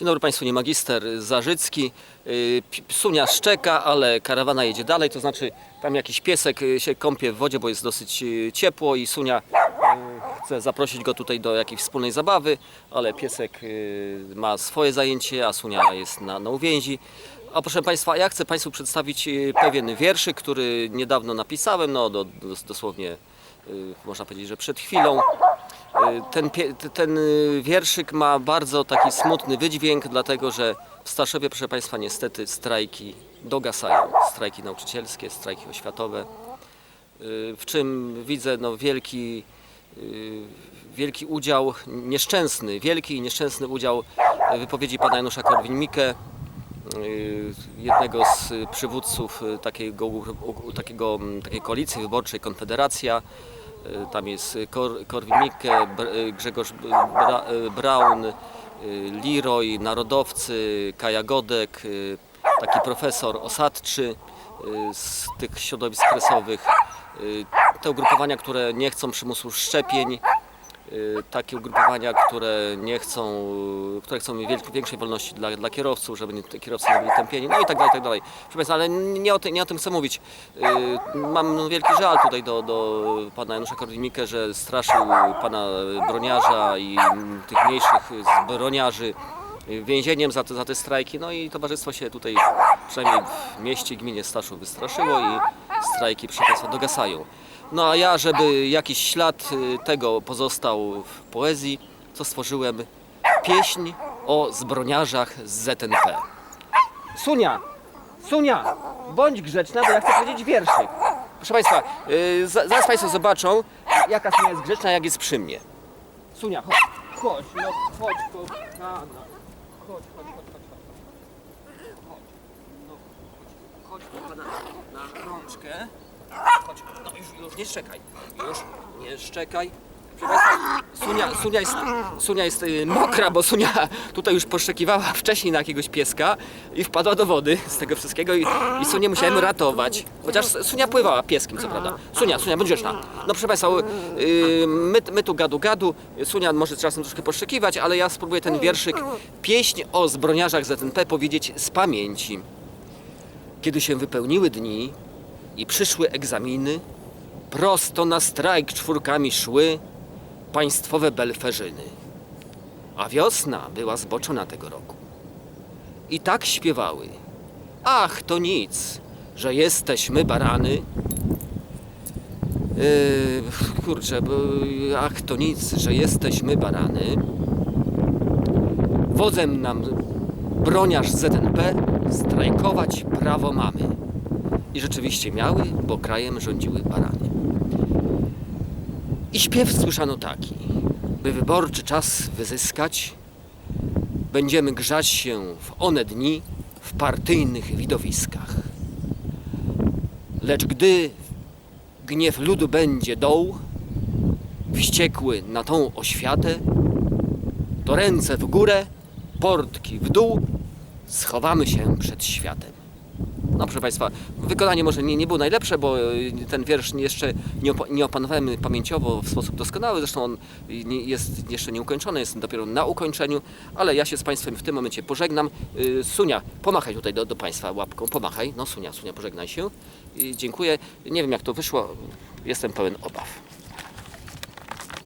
Dzień dobry Państwu, nie magister Zarzycki. Y, Sunia szczeka, ale karawana jedzie dalej, to znaczy tam jakiś piesek y, się kąpie w wodzie, bo jest dosyć y, ciepło i Sunia chce zaprosić go tutaj do jakiejś wspólnej zabawy, ale piesek ma swoje zajęcie, a Sunia jest na, na uwięzi. A proszę Państwa, ja chcę Państwu przedstawić y, pewien wierszyk, który niedawno napisałem, no do, dos- dosłownie y, można powiedzieć, że przed chwilą. Y, Ten, ten wierszyk ma bardzo taki smutny wydźwięk, dlatego że w Staszowie, proszę Państwa, niestety strajki dogasają. Strajki nauczycielskie, strajki oświatowe, w czym widzę no, wielki, wielki udział, nieszczęsny, wielki i nieszczęsny udział wypowiedzi pana Janusza Korwin-Mikke, jednego z y, przywódców y, takiego, takiego, takiej koalicji wyborczej Konfederacja. Y, Tam jest y, Kor- Korwin-Mikke, y, Grzegorz Bra- y, Braun, y, Leroy, Narodowcy, Kaja Godek, y, taki profesor osadczy y, z tych środowisk kresowych. Y, Te ugrupowania, które nie chcą przymusu szczepień, y, takie ugrupowania, które nie chcą, które chcą większej wolności dla, dla kierowców, żeby nie, kierowcy nie byli tępieni, no i tak dalej, tak dalej. Proszę Państwa, ale nie o, ty, nie o tym chcę mówić. Y, Mam wielki żal tutaj do, do pana Janusza Korwin-Mikke, że straszył pana broniarza i tych mniejszych broniarzy więzieniem za te, za te strajki. No i towarzystwo się tutaj, przynajmniej w mieście, gminie Staszów wystraszyło i strajki, proszę Państwa, dogasają. No a ja, żeby jakiś ślad y, tego pozostał w poezji, to stworzyłem pieśń o zbroniarzach z ZNP. Sunia! Sunia! Bądź grzeczna, bo ja chcę powiedzieć wierszyk. Proszę Państwa, y, za, zaraz Państwo zobaczą, jaka Sunia jest grzeczna, jak jest przy mnie. Sunia, chodź, chodź, no chodź, kochana. Chodź, chodź, chodź, chodź, chodź. Chodź, no, chodź, kochana, na rączkę. Chodź, no już, już nie szczekaj, już nie szczekaj. Sunia, Sunia, jest, Sunia jest y, mokra, bo Sunia tutaj już poszczekiwała wcześniej na jakiegoś pieska i wpadła do wody z tego wszystkiego i, i Sunię musiałem ratować. Chociaż Sunia pływała pieskiem, co prawda. Sunia, Sunia, bądź grzeczna. No proszę Państwa, y, my, my tu gadu gadu, Sunia może czasem troszkę poszczekiwać, ale ja spróbuję ten wierszyk, pieśń o zbroniarzach ZNP powiedzieć z pamięci. Kiedy się wypełniły dni i przyszły egzaminy, prosto na strajk czwórkami szły państwowe belferzyny. A wiosna była zboczona tego roku. I tak śpiewały. Ach, to nic, że jesteśmy barany. Yy, kurczę, bo, ach, to nic, że jesteśmy barany. Wodzem nam broniarz ZNP strajkować prawo mamy. I rzeczywiście miały, bo krajem rządziły barany. I śpiew słyszano taki, by wyborczy czas wyzyskać, będziemy grzać się w one dni w partyjnych widowiskach. Lecz gdy gniew ludu będzie doł, wściekły na tą oświatę, to ręce w górę, portki w dół, schowamy się przed światem. No proszę Państwa, wykonanie może nie, nie było najlepsze, bo y, ten wiersz jeszcze nie, opa- nie opanowałem pamięciowo w sposób doskonały, zresztą on y, nie, jest jeszcze nieukończony, jest dopiero na ukończeniu, ale ja się z Państwem w tym momencie pożegnam. Y, Sunia, pomachaj tutaj do, do Państwa łapką, pomachaj. No Sunia, Sunia, pożegnaj się. I dziękuję. Nie wiem jak to wyszło, jestem pełen obaw.